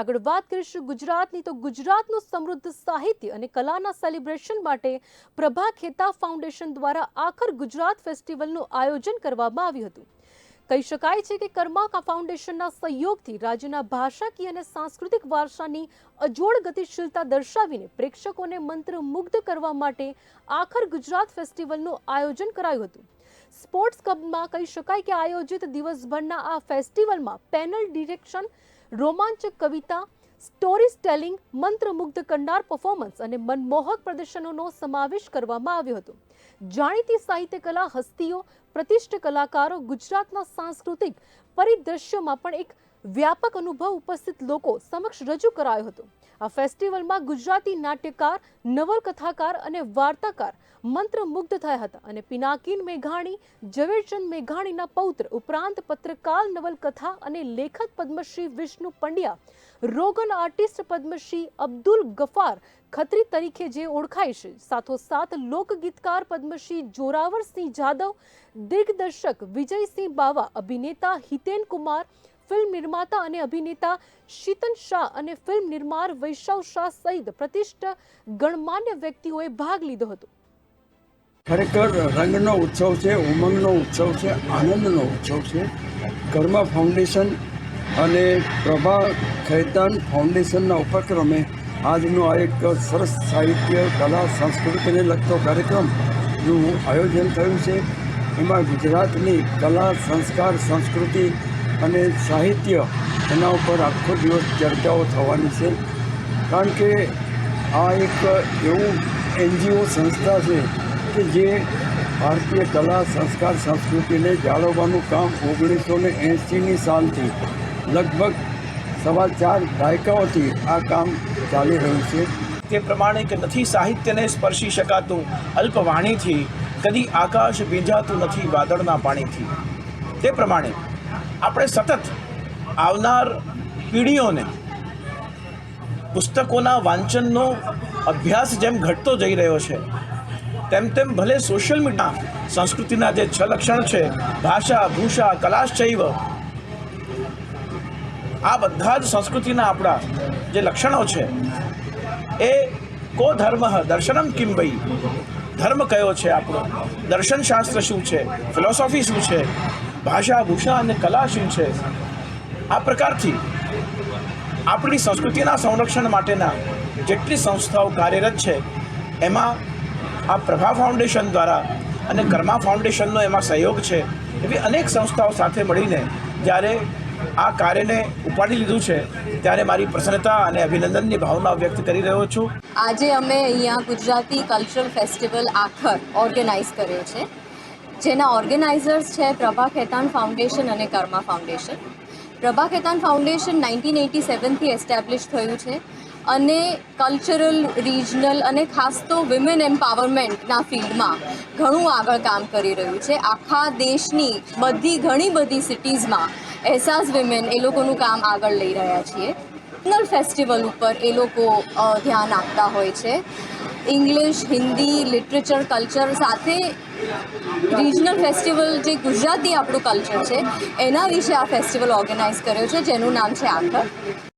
આગળ વાત કરીશું ગુજરાતની. તો ગુજરાતનું સમૃદ્ધ સાહિત્ય અને કલાના સેલિબ્રેશન માટે પ્રભા ખેતા ફાઉન્ડેશન દ્વારા આખર ગુજરાત ફેસ્ટિવલનું આયોજન કરવામાં આવ્યું હતું. કહી શકાય છે કે કર્માકા ફાઉન્ડેશનના સહયોગથી રાજ્યના ભાષાકીય અને સાંસ્કૃતિક વારસાની અજોડ ગતિશીલતા દર્શાવીને પ્રેક્ષકોને મંત્રમુગ્ધ કરવા માટે આખર ગુજરાત ફેસ્ટિવલનું આયોજન કરાયું હતું. સ્પોર્ટ્સ ક્લબમાં કહી શકાય કે આયોજિત દિવસભરના આ ફેસ્ટિવલમાં પેનલ ડિરેક્શન રોમાંચક કવિતા સ્ટોરી ટેલિંગ મંત્રમુગ્ધ કરનાર પરફોર્મન્સ અને મનમોહક પ્રદર્શનોનો સમાવેશ કરવામાં આવ્યો હતો. જાણીતી સાહિત્ય કલા હસ્તીઓ, પ્રતિષ્ઠ કલાકારો, ગુજરાતના સાંસ્કૃતિક પરિદ્રશ્યોમાં પણ એક વ્યાપક અનુભવ ઉપસ્થિત લોકો સમક્ષ રજૂ કરાયો હતો. આ ફેસ્ટિવલમાં ગુજરાતી નાટ્યકાર, નવલકથાકાર અને વાર્તાકાર મંત્રમુગ્ધ થયા હતા અને પિનાકીન મેઘાણી, ઝવેરચંદ મેઘાણીના પૌત્ર, ઉપરાંત પત્રકાર, નવલકથા અને લેખક પદ્મશ્રી વિષ્ણુ પંડ્યા, રોગન આર્ટિસ્ટ પદ્મશ્રી અબ્દુલ ગફાર ખત્રી તરીકે જે ઓળખાય છે. સાથોસાથ લોકગીતકાર પદ્મશ્રી જોરાવરસિંહ જાદવ, દિગ્દર્શક વિજયસિંહ બાવા, અભિનેતા હિતેન કુમાર, ફિલ્મ નિર્માતા અને અભિનેતા શીતન શાહ અને ફિલ્મ નિર્માણ વૈશવ શાહ સહિત પ્રતિષ્ઠ ગણમાન્ય વ્યક્તિઓએ ભાગ લીધો હતો. ખરેખર રંગનો ઉત્સવ છે, ઉમંગનો ઉત્સવ છે, આનંદનો ઉત્સવ છે. કર્મા ફાઉન્ડેશન અને પ્રભા ખૈતાન ફાઉન્ડેશનના ઉપક્રમે આજનો આ એક સરસ સાહિત્ય, કલા, સંસ્કૃતિને લગતો કાર્યક્રમનું આયોજન થયું છે. એમાં ગુજરાતની કલા, સંસ્કાર, સંસ્કૃતિ અને સાહિત્ય એના ઉપર આખો દિવસ ચર્ચાઓ થવાની છે. કારણ કે આ એક એવું એનજીઓ સંસ્થા છે કે જે ભારતીય કલા, સંસ્કાર, સંસ્કૃતિને જાળવવાનું કામ ઓગણીસો ને એંસીની સાલથી લગભગ સવા ચાર દાયકાઓથી આ કામ ચાલી રહ્યું છે. તે પ્રમાણે કે નથી સાહિત્યને સ્પર્શી શકાતું અલ્પવાણીથી કદી આકાશ ભીંજાતું નથી વાદળના પાણીથી. તે પ્રમાણે આપણે સતત આવનાર પીઢીઓને પુસ્તકોના વાંચનનો અભ્યાસ જેમ ઘટતો જઈ રહ્યો છે તેમ તેમ ભલે સોશિયલ મીડિયા સંસ્કૃતિના જે છ લક્ષણ છે, ભાષા, ભૂષા કલાશૈવ આ બધા જ સંસ્કૃતિના આપણા જે લક્ષણો છે, એ કો ધર્મ દર્શનમ કિમ ભાઈ? ધર્મ કયો છે આપણો? દર્શનશાસ્ત્ર શું છે? ફિલોસોફી શું છે? ભાષા, ભૂષા અને કલા શું છે? આ પ્રકારથી આપણી સંસ્કૃતિના સંરક્ષણ માટેના જેટલી સંસ્થાઓ કાર્યરત છે, એમાં આ પ્રભા ફાઉન્ડેશન દ્વારા અને કર્મા ફાઉન્ડેશનનો એમાં સહયોગ છે, એવી અનેક સંસ્થાઓ સાથે મળીને જ્યારે આ કાર્યને ઉપાડી લીધું છે, ત્યારે મારી પ્રસન્નતા અને અભિનંદનની ભાવના વ્યક્ત કરી રહ્યો છું. આજે અમે અહીંયા ગુજરાતી કલ્ચરલ ફેસ્ટિવલ આખર ઓર્ગેનાઇઝ કર્યો છે, જેના ઓર્ગેનાઇઝર્સ છે પ્રભા ખેતાન ફાઉન્ડેશન અને Karma foundation. Prabha Khaitan foundation nineteen eighty સેવનથી establish થયું છે અને કલ્ચરલ રિજનલ અને ખાસ તો વિમેન એમ્પાવરમેન્ટના ફિલ્ડમાં ઘણું આગળ કામ કરી રહ્યું છે. આખા દેશની બધી, ઘણી બધી સિટીઝમાં એહસાસ વિમેન એ લોકોનું કામ આગળ લઈ રહ્યા છીએ. નેશનલ ફેસ્ટિવલ ઉપર એ લોકો ધ્યાન આપતા હોય છે. ઇંગ્લિશ હિન્દી લિટરેચર કલ્ચર સાથે રિજનલ ફેસ્ટિવલ જે ગુજરાતી આપણું કલ્ચર છે, એના વિશે આ ફેસ્ટિવલ ઓર્ગેનાઇઝ કર્યો છે, જેનું નામ છે આખર.